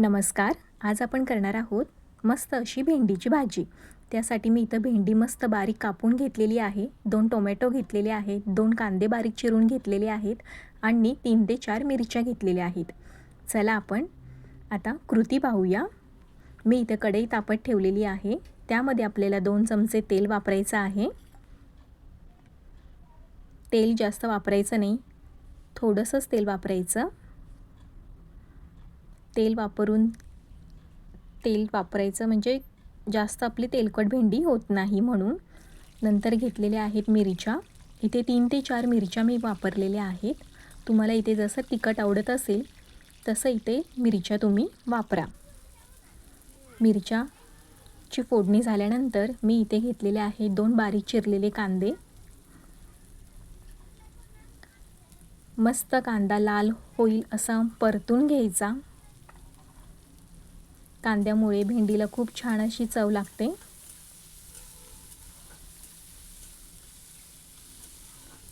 नमस्कार. आज आपण करणार आहोत मस्त अशी भेंडीची भाजी. त्यासाठी मी इथं भेंडी मस्त बारीक कापून घेतलेली आहे दोन टोमॅटो घेतलेले आहेत दोन कांदे बारीक चिरून घेतलेले आहेत आणि तीन ते चार मिरच्या घेतलेल्या आहेत. चला आपण आता कृती पाहूया. मी इथं कढई तापत ठेवलेली आहे. त्यामध्ये आपल्याला दोन चमचे तेल वापरायचं आहे. तेल जास्त वापरायचं नाही. थोडंसंच तेल वापरायचं. तेल वापरून तेल वापरायचं म्हणजे जास्त आपली तेलकट भेंडी होत नाही म्हणून. नंतर घेतलेल्या आहेत मिरच्या. इथे तीन ते चार मिरच्या मी वापरलेल्या आहेत. तुम्हाला इथे जसं तिखट आवडत असेल तसं इथे मिरच्या तुम्ही वापरा. मिरच्याची फोडणी झाल्यानंतर मी इथे घेतलेले आहे दोन बारीक चिरलेले कांदे. मस्त कांदा लाल होईल असा परतून घ्यायचा. कांद्यामुळे भेंडीला खूप छान अशी चव लागते.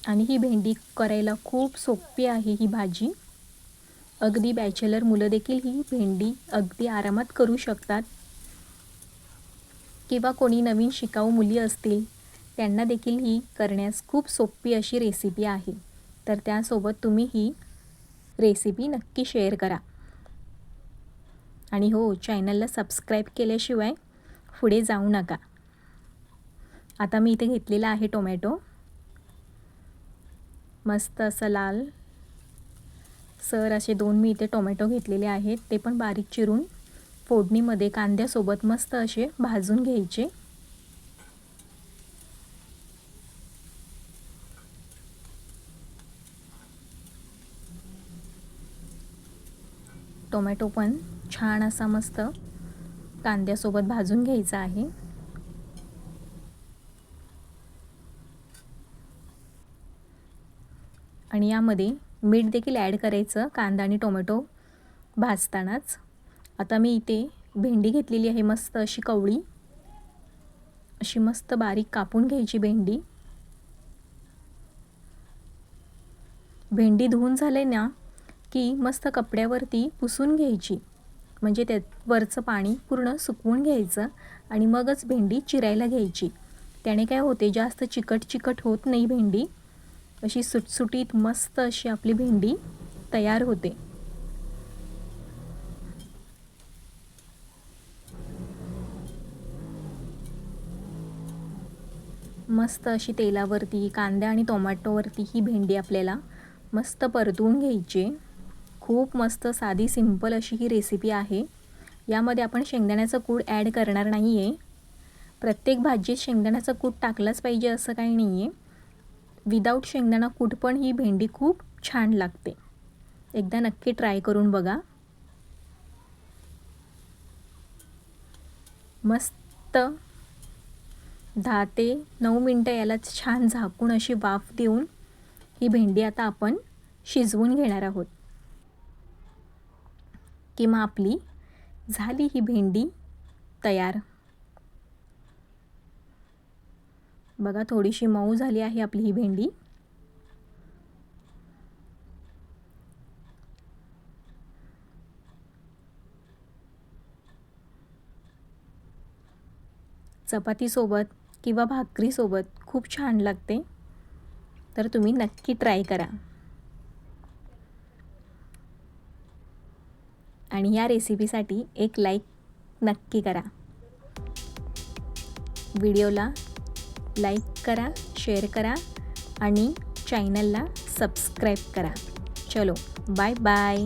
आणि ही भेंडी करायला खूप सोपी आहे ही भाजी. अगदी बॅचलर मुलं देखील ही भेंडी अगदी आरामात करू शकतात. किंवा कोणी नवीन शिकाऊ मुली असतील त्यांना देखील ही करण्यास खूप सोपी अशी रेसिपी आहे. तर त्यासोबत तुम्ही ही रेसिपी नक्की शेअर करा. आणि हो चॅनलला सबस्क्राईब केल्याशिवाय पुढे जाऊ नका. आता मी इथे घेतलेला आहे टोमॅटो मस्त असं लाल. सर असे दोन मी इथे टोमॅटो घेतलेले आहेत ते पण बारीक चिरून फोडणीमध्ये कांद्यासोबत मस्त असे भाजून घ्यायचे. टोमॅटो पण छान असा मस्त कांद्यासोबत भाजून घ्यायचा आहे. आणि यामध्ये मीठ देखील ॲड करायचं कांदा आणि टोमॅटो भाजतानाच. आता मी इथे भेंडी घेतलेली आहे मस्त अशी कवळी. अशी मस्त बारीक कापून घ्यायची भेंडी. भेंडी धुवून झाले ना की मस्त कपड्यावरती पुसून घ्यायची. म्हणजे त्यात वरचं पाणी पूर्ण सुकवून घ्यायचं आणि मगच भेंडी चिरायला घ्यायची. त्याने काय होते जास्त चिकट चिकट होत नाही भेंडी. अशी सुटसुटीत मस्त अशी आपली भेंडी तयार होते. मस्त अशी तेलावरती कांदा आणि टोमॅटोवरती ही भेंडी आपल्याला मस्त परतवून घ्यायची. खूप मस्त साधी सिंपल अशी ही रेसिपी आहे. यामध्ये आपण शेंगदाण्याचं कूड ॲड करणार नाही आहे प्रत्येक भाजीत शेंगदाण्याचं कूट टाकलंच पाहिजे असं काही नाही आहे विदाऊट शेंगदाणा कूट पण ही भेंडी खूप छान लागते. एकदा नक्की ट्राय करून बघा. मस्त. दहा ते नऊ मिनटं याला छान झाकून अशी वाफ देऊन ही भेंडी आता आपण शिजवून घेणार आहोत. किंवा आपली झाली ही भेंडी तयार. बघा थोडीशी मऊ झाली आहे आपली ही भेंडी. चपातीसोबत किंवा भाकरीसोबत खूप छान लागते. तर तुम्ही नक्की ट्राय करा. आणि या रेसिपीसाठी एक लाईक नक्की करा. व्हिडिओला लाईक करा शेअर करा आणि चॅनलला सबस्क्राईब करा. चलो बाय बाय